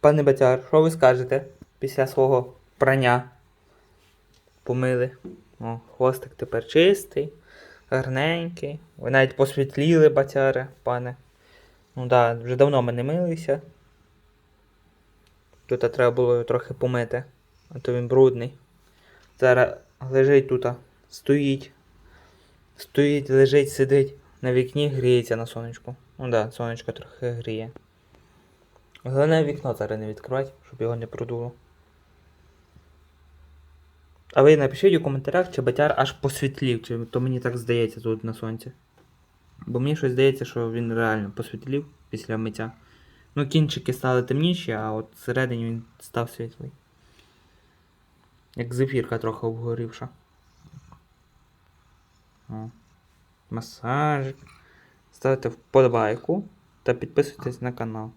Пане Батяр, що ви скажете після свого прання? Помили. О, хвостик тепер чистий, гарненький. Ви навіть посвітліли, батяре, пане. Ну да, вже давно ми не милися. Тут треба було його трохи помити, а то він брудний. Зараз лежить тут, стоїть. Стоїть, лежить, сидить на вікні, гріється на сонечку. Ну да, сонечко трохи гріє. Головне вікно зараз не відкривати, щоб його не продуло. А ви напишіть у коментарях, чи батяр аж посвітлів, чи то мені так здається тут на сонці. Бо мені щось здається, що він реально посвітлів після миття. Ну, кінчики стали темніші, а от всередині він став світлий. Як зефірка трохи обгорівша. О. Масажик. Ставте вподобайку та підписуйтесь на канал.